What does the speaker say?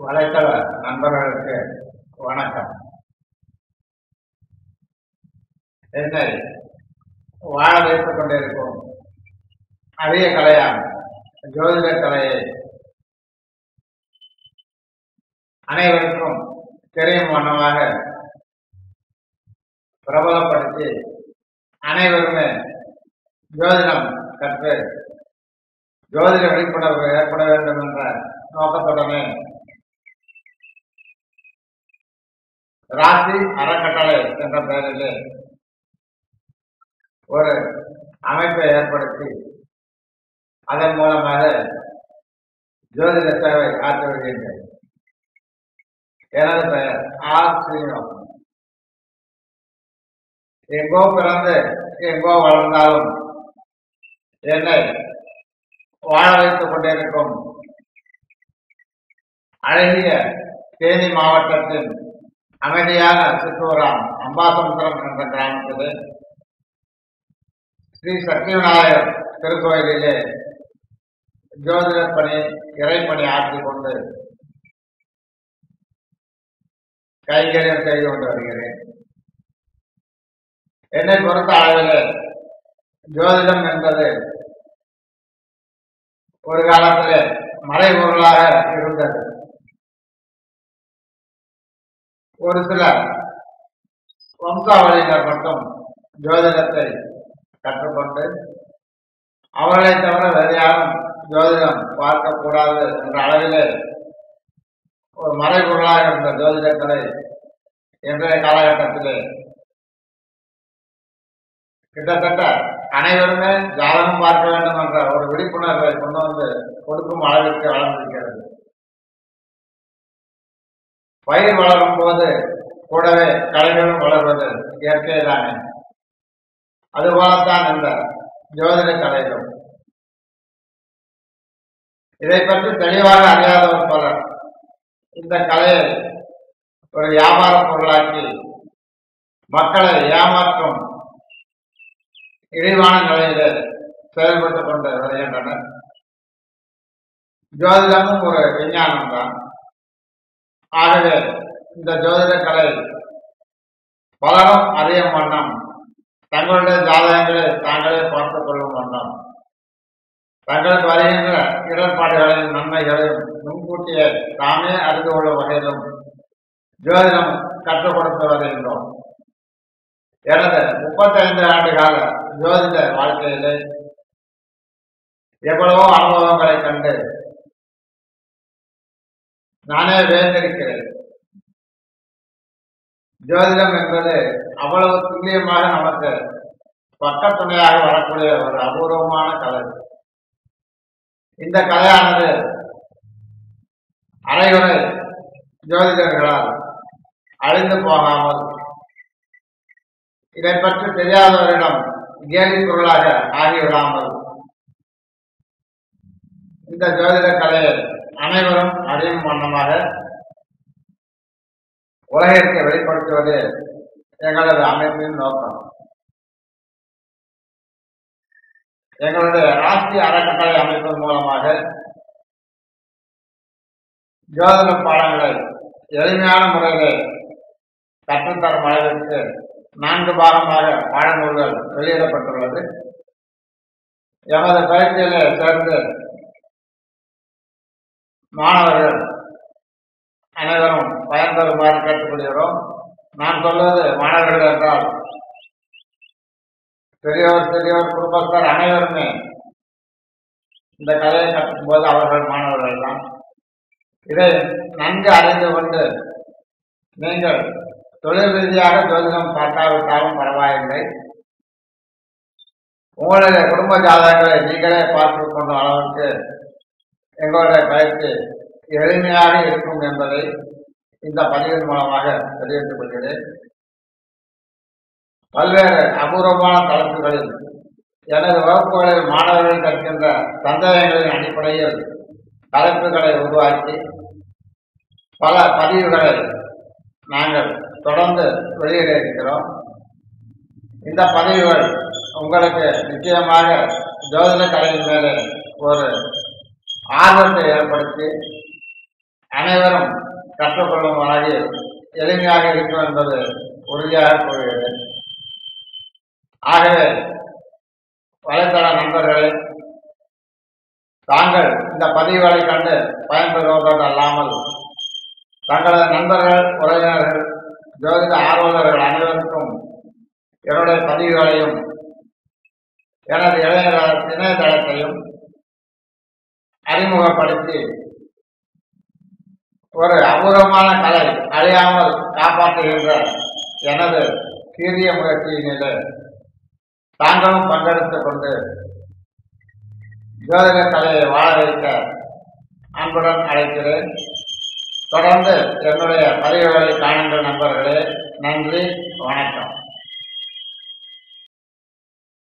வலைத்தள நண்பர்களுக்கு வணக்கம். என்னை வாழ வைத்துக் கொண்டிருக்கும் அரிய கலையான ஜோதிட கலையை அனைவருக்கும் தெரியும் வண்ணமாக பிரபலப்படுத்தி அனைவருமே ஜோதிடம் கற்று ஜோதிட விழிப்புணர்வு ஏற்பட வேண்டும் என்ற நோக்கத்துடனே ராசி அறக்கட்டளை என்ற பெயரிலே ஒரு அமைப்பை ஏற்படுத்தி அதன் மூலமாக ஜோதிட சேவை ஆற்றி வருகின்றேன் எனது பெயர் ஆர் ஸ்ரீனிவாசன். எங்கோ பிறந்து எங்கோ வளர்ந்தாலும் என்னை வாழ வைத்துக் கொண்டிருக்கும் அழகிய தேனி மாவட்டத்தின் அமைதியான சித்தூராம் அம்பாசமுத்திரம் என்ற கிராமத்திலே ஸ்ரீ சக்தி திருக்கோயிலே திருக்கோயிலிலே ஜோதிட பணி இறைப்பணி ஆற்றிக் கொண்டு கைங்கரியம் செய்து கொண்டு வருகிறேன். என்னை பொறுத்த அளவில் ஜோதிடம் என்பது ஒரு காலத்தில் மறைபொருளாக இருந்தது. ஒரு சில வம்சாவளியினர் மட்டும் ஜோதிடத்தை கற்றுக்கொண்டு அவர்களை தவிர வேறு யாரும் ஜோதிடம் பார்க்கக்கூடாது என்ற அளவிலே ஒரு மறைபொருளாக இருந்த ஜோதிடக்கலை இன்றைய காலகட்டத்திலே கிட்டத்தட்ட அனைவருமே ஜாதகம் பார்க்க வேண்டும் என்ற ஒரு விழிப்புணர்வை கொண்டு வந்து கொடுக்கும் அளவிற்கு வளர்ந்திருக்கிறது. பயிர் வளரும் போது கூடவே கலைகளும் வளர்வது இயற்கைதானே அதுபோலத்தான் இந்த ஜோதிட கலைகளும். இதை பற்றி தெளிவாக அறியாதவர் பலர் இந்த கலையை ஒரு வியாபார பொருளாக்கி மக்களை ஏமாற்றும் இழிவான நிலையில செயல்பட்டுக் கொண்டு வருகின்றனர். ஜோதிடமும் ஒரு விஞ்ஞானம் தான் ஆகவே இந்த ஜோதிட கலை பலரும் அறியும் வண்ணம் தங்களுடைய ஜாதகங்களை தாங்களே பார்த்துக் கொள்ளும் வண்ணம் தங்களுக்கு வருகின்ற இடர்பாடுகளையும் நன்மைகளையும் முன்கூட்டியே தாமே அறிந்து கொள்ளும் வகையிலும் ஜோதிடம் கற்றுக் கொடுத்து வருகின்றோம். எனது முப்பத்தைந்து ஆண்டு கால ஜோதிட வாழ்க்கையிலே எவ்வளவோ அனுபவங்களை கண்டு நானே வேந்திருக்கிறேன் ஜோதிடம் என்பது அவ்வளவு துல்லியமாக நமக்கு பக்கத்துணையாக வரக்கூடிய ஒரு அபூர்வமான கலை. இந்த கலையானது அனைவரும் ஜோதிடர்களால் அழிந்து போகாமல் இதை பற்றி தெரியாதவரிடம் கேலி பொருளாக ஆகிவிடாமல் இந்த ஜோதிட கலையை அனைவரும் அறியும் வண்ணமாக உலகிற்கு வெளிப்படுத்துவது எங்களது அமைப்பின் நோக்கம். எங்களுடைய ராசி அறக்கட்டளை அமைப்பின் மூலமாக ஜோதிட பாடங்களை எளிமையான முறையில் கற்றுத்தரும் அளவிற்கு நான்கு பாகமாக பாடநூல்கள் வெளியிடப்பட்டுள்ளது. எமது பயிற்சியிலே சேர்ந்து மாணவர்கள் அனைவரும் பயன்பெறுமாறு கேட்டுக்கொள்கிறோம். நான் சொல்வது மாணவர்கள் என்றால் பெரியவர் பெரியவர் குடும்பத்தார் அனைவருமே இந்த கலையை கற்கும் போது அவர்கள் மாணவர்கள் தான். இதை நன்கு அறிந்து கொண்டு நீங்கள் தொழில் ரீதியாக ஜோதிடம் பார்க்காவிட்டாலும் பரவாயில்லை. உங்களுடைய குடும்ப ஜாதகங்களை நீங்களே பார்த்து கொண்ட அளவுக்கு எங்களுடைய பயிற்சி எளிமையாக இருக்கும் என்பதை இந்த பதிவின் மூலமாக தெரிவித்துக் கொள்கிறேன். பல்வேறு அபூர்வமான தலைப்புகளில் எனது வகுப்புகளில் மாணவர்கள் கற்கின்ற சந்தேகங்களின் அடிப்படையில் தலைப்புகளை உருவாக்கி பல பதிவுகளை நாங்கள் தொடர்ந்து வெளியிட இருக்கிறோம் இந்த பதிவுகள் உங்களுக்கு நிச்சயமாக ஜோதிட கலையின் மேலே ஒரு ஆர்வத்தை ஏற்படுத்தி அனைவரும் கற்றுக்கொள்ளும் வகையில் எளிமையாக இருக்கும் என்பது உறுதியாக கூறுகிறது. ஆகவே வலைத்தள நண்பர்களே தாங்கள் இந்த பதிவுகளை கண்டு பயன்பெறுவதோடு அல்லாமல் தங்களது நண்பர்கள் உறவினர்கள் ஜோதிட ஆர்வலர்கள் அனைவருக்கும் என்னுடைய பதிவுகளையும் எனது இளைய இணையதளத்தையும் அறிமுகப்படுத்தி ஒரு அபூர்வமான கலை அழியாமல் காப்பாற்றுகின்ற எனது சீரிய முயற்சியினிலே தாங்களும் பங்கெடுத்துக் கொண்டு ஜோதிட கலையை வாழ வைக்க அன்புடன் அழைக்கிறேன். தொடர்ந்து என்னுடைய பதிவுகளை காணுங்கள் நண்பர்களே. நன்றி வணக்கம்.